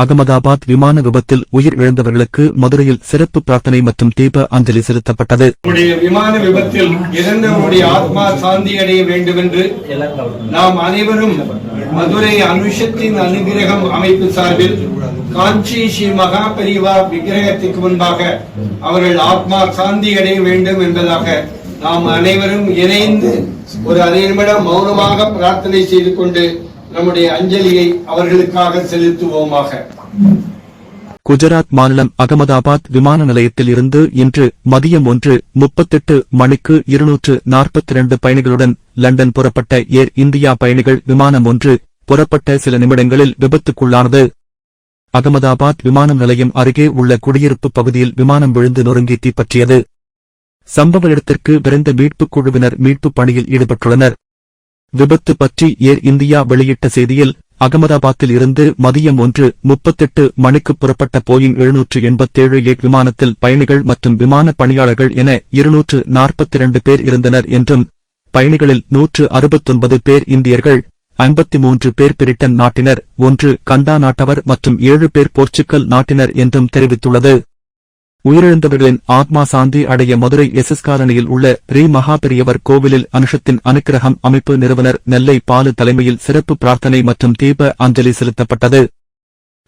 அகமதாபாத் விமான விபத்தில் உயிர் இழந்தவர்களுக்கு மதுரையில் சிறப்பு பிரார்த்தனை மற்றும் தீப அஞ்சலி செலுத்தப்பட்டது. விமான விபத்தில் இறந்தவருடைய ஆத்மா சாந்தி அடைய வேண்டும் என்று நாம் அனைவரும் மதுரை அனுஷத்தின் அனுகிரகம் அமைப்பு சார்பில் காஞ்சி ஸ்ரீ மகா பெரிவா விக்கிரகத்திற்கு முன்பாக அவர்கள் ஆத்மா சாந்தி அடைய வேண்டும் என்பதாக நாம் அனைவரும் இணைந்து ஒரு அரை நிமிடம் மௌனமாக பிரார்த்தனை செய்து கொண்டு நம்முடைய அஞ்சலியை அவர்களுக்காக செலுத்துவோமாக. குஜராத் மாநிலம் அகமதாபாத் விமான நிலையத்தில் இருந்து இன்று மதியம் ஒன்று முப்பத்தெட்டு மணிக்கு இருநூற்று நாற்பத்தி இரண்டு பயணிகளுடன் லண்டன் புறப்பட்ட ஏர் இந்தியா பயணிகள் விமானம் ஒன்று புறப்பட்ட சில நிமிடங்களில் விபத்துக்குள்ளானது. அகமதாபாத் விமான நிலையம் அருகே உள்ள குடியிருப்பு பகுதியில் விமானம் விழுந்து நொறுங்கி தீப்பற்றியது. சம்பவ இடத்திற்கு விரைந்த மீட்புக் குழுவினர் மீட்புப் பணியில் ஈடுபட்டுள்ளனர். விபத்து பற்றி ஏர் இந்தியா வெளியிட்ட செய்தியில் அகமதாபாத்தில் இருந்து மதியம் ஒன்று முப்பத்தெட்டு மணிக்கு புறப்பட்ட போயிங் எழுநூற்று எண்பத்தேழு ஏ விமானத்தில் பயணிகள் மற்றும் விமான பணியாளர்கள் என இருநூற்று நாற்பத்தி இரண்டு பேர் இருந்தனர் என்றும் பயணிகளில் நூற்று அறுபத்தொன்பது பேர் இந்தியர்கள் ஐம்பத்தி மூன்று பேர் பிரிட்டன் நாட்டினர் ஒன்று கண்டா நாட்டவர் மற்றும் ஏழு பேர் போர்ச்சுக்கல் நாட்டினர் என்றும் தெரிவித்துள்ளது. உயிரிழந்தவர்களின் ஆத்மா சாந்தி அடைய மதுரை எஸ் எஸ் காலனியில் உள்ள ரீ மகாபெரியவர் கோவிலில் அனுஷத்தின் அனுக்கிரகம் அமைப்பு நிறுவனர் நெல்லை பாலு தலைமையில் சிறப்பு பிரார்த்தனை மற்றும் தீப அஞ்சலி செலுத்தப்பட்டது.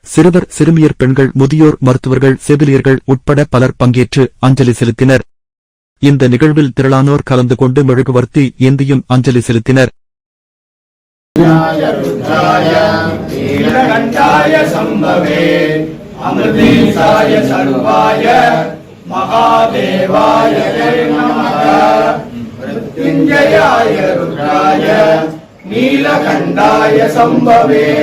சிறுவர் சிறுமியர் பெண்கள் முதியோர் மருத்துவர்கள் செவிலியர்கள் உட்பட பலர் பங்கேற்று அஞ்சலி செலுத்தினர். இந்த நிகழ்வில் திரளானோர் கலந்து கொண்டு மெழுகுவர்த்தி ஏந்தியும் அஞ்சலி செலுத்தினர். சம்பவே அமிர்தீசாய சர்வாய மகாதேவாய மிருத்யுஞ்சயாய ருத்ராய நீலகண்டாய சம்பவே.